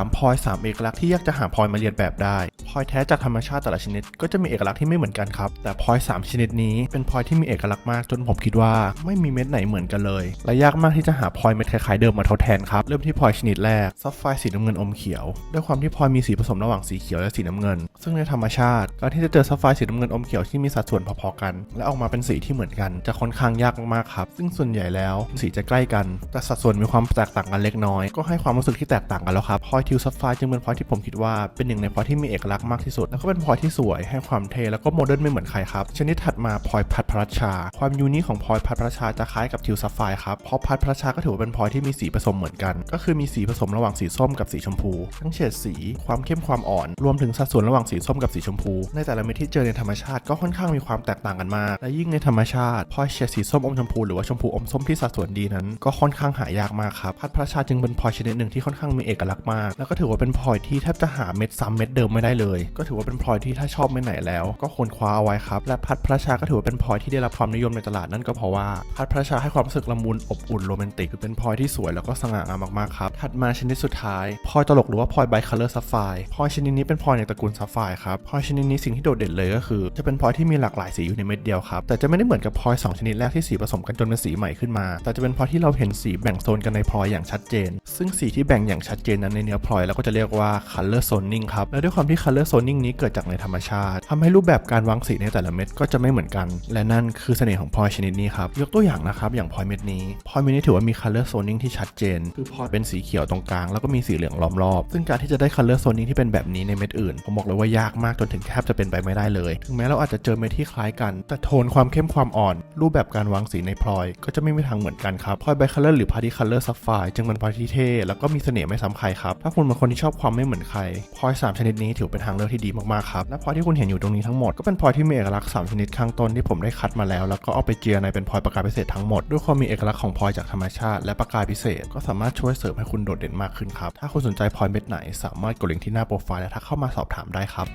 3พอย3เอกลักษณ์ที่ยากจะหาพอยมาเรียนแบบได้ พลอยแท้จากธรรมชาติแต่ละชนิด ก็จะมีเอกลักษณ์ที่ไม่เหมือนกันครับ แต่พลอย 3 ชนิดนี้เป็นพลอยที่มีเอกลักษณ์มากจนผมคิดว่าไม่มีเม็ดไหนเหมือนกันเลย และยากมากที่จะหาพลอยเม็ดคล้ายๆเดิมมาทดแทนครับเริ่มที่พลอยชนิดแรกซับไฟสีน้ำเงินอมเขียว ด้วยความที่พลอยมีสีผสมระหว่างสีเขียวและสีน้ำเงิน ซึ่งในธรรมชาติการที่จะเจอซับไฟสีน้ำเงินอมเขียวที่มีสัดส่วนพอๆกัน และออกมาเป็นสีที่เหมือนกันจะค่อนข้างยากมากๆครับ ซึ่งส่วนใหญ่แล้วสีจะใกล้กัน แต่สัดส่วนมีความแตกต่างกันเล็กน้อย ก็ให้ความรู้สึกที่แตกต่างกันแล้วครับพลอยทิวซับไฟจึงเป็นพลอยที่ผมคิดว่าเป็นหนึ่งในพลอยที่มีเอกลักษมากที่สุด แล้วก็เป็นพลอยที่สวยให้ความเท่แล้วก็โมเดิร์นไม่เหมือนใครครับ ชนิดถัดมาพลอยพัดพระราชา ความยูนิคของพลอยพัดพระราชาจะคล้ายกับทิวซับไฟครับเพราะพัดพระราชาก็ถือว่าเป็นพลอยที่มีสีผสมเหมือนกัน ก็คือมีสีผสมระหว่างสีส้มกับสีชมพู ทั้งเฉดสีความเข้มความอ่อน รวมถึงสัดส่วนระหว่างสีส้มกับสีชมพู ในแต่ละเม็ดที่เจอในธรรมชาติก็ค่อนข้างมีความแตกต่างกันมาก และยิ่งในธรรมชาติพลอยเฉดสีส้มอมชมพูหรือว่าชมพูอมส้มที่สัดส่วนดีนั้น ก็ค่อนข้างหายากมากครับพัดพระราชาจึงเป็นพลอยชนิดหนึ่งที่ค่อนข้างมีเอกลักษณ์มาก แล้วก็ถือว่าเป็นพลอยที่แทบจะหาเม็ดซ้ำเม็ดเดิมไม่ได้เลยก็ถือว่าเป็นพลอยที่ถ้าชอบเม็ดไหนแล้ว ก็ควรคว้าเอาไว้ครับ และพัดพระราชาก็ถือว่าเป็นพลอยที่ได้รับความนิยมในตลาดนั่นก็เพราะว่าพัดพระราชาให้ความรู้สึกละมุนอบอุ่นโรแมนติกคือเป็นพลอยที่สวยแล้วก็สง่างามมากๆครับถัดมาชนิดสุดท้ายพลอยตลกหรือว่าพลอยไบคัลเลอร์ซัฟไฟพลอยชนิดนี้เป็นพลอยในตระกูลซัฟไฟครับพลอยชนิดนี้สิ่งที่โดดเด่นเลยก็คือ จะเป็นพลอยที่มีหลากหลายสีอยู่ในเม็ดเดียวครับแต่จะไม่ได้เหมือนกับพลอยสองชนิดแรกที่สีผสมกันจนเป็นสีใหม่ขึ้นมา แต่จะเป็นพลอยที่เราเห็นสีแบ่งโซนกันในพลอยอย่างชัดเจน ซึ่งสีที่แบ่งอย่างชัดเจนนั้นในเนื้อพลอยเราก็จะเรียกว่า color zoning ครับและด้วยความที่ color zoning นี้เกิดจากในธรรมชาติทำให้รูปแบบการวางสีในแต่ละเม็ดก็จะไม่เหมือนกัน และนั่นคือเสน่ห์ของพลอยชนิดนี้ครับ ยกตัวอย่างนะครับ อย่างพลอยเม็ดนี้พลอยเม็ดนี้ถือว่ามี color zoning ที่ชัดเจน คือพลอยเป็นสีเขียวตรงกลางแล้วก็มีสีเหลืองล้อมรอบ ซึ่งการที่จะได้ color zoning ที่เป็นแบบนี้ในเม็ดอื่น ผมบอกเลยว่ายากมากจนถึงแทบจะเป็นไปไม่ได้เลย ถึงแม้เราอาจจะเจอเม็ดที่คล้ายกัน แต่โทนความเข้มความอ่อน รูปแบบการวางสีในพลอย ก็จะไม่มีทางเหมือนกันครับพลอยไบคัลเลอร์หรือพาร์ตี้คัลเลอร์ซัฟไฟจึงเป็นพลอยที่เท่แล้วก็มีเสน่ห์ไม่ซ้ำใครครับถ้าคุณเป็นคนที่ชอบความไม่เหมือนใครพลอยสามชนิดนี้ถือเป็นทางเลือกที่ดีมากๆครับและพอยที่คุณเห็นอยู่ตรงนี้ทั้งหมดก็เป็นพลอยที่มีเอกลักษณ์สามชนิดข้างต้นที่ผมได้คัดมาแล้วแล้วก็เอาไปเจียในเป็นพลอยประกายพิเศษทั้งหมดด้วยความมีเอกลักษณ์ของพลอยจากธรรมชาติและประกายพิเศษ ก็สามารถช่วยเสริมให้คุณโดดเด่นมากขึ้นครับถ้าคุณสนใจพลอยเม็ดไหน สามารถกดลิงก์ที่หน้าโปรไฟล์และทักเข้ามาสอบถามได้ครับ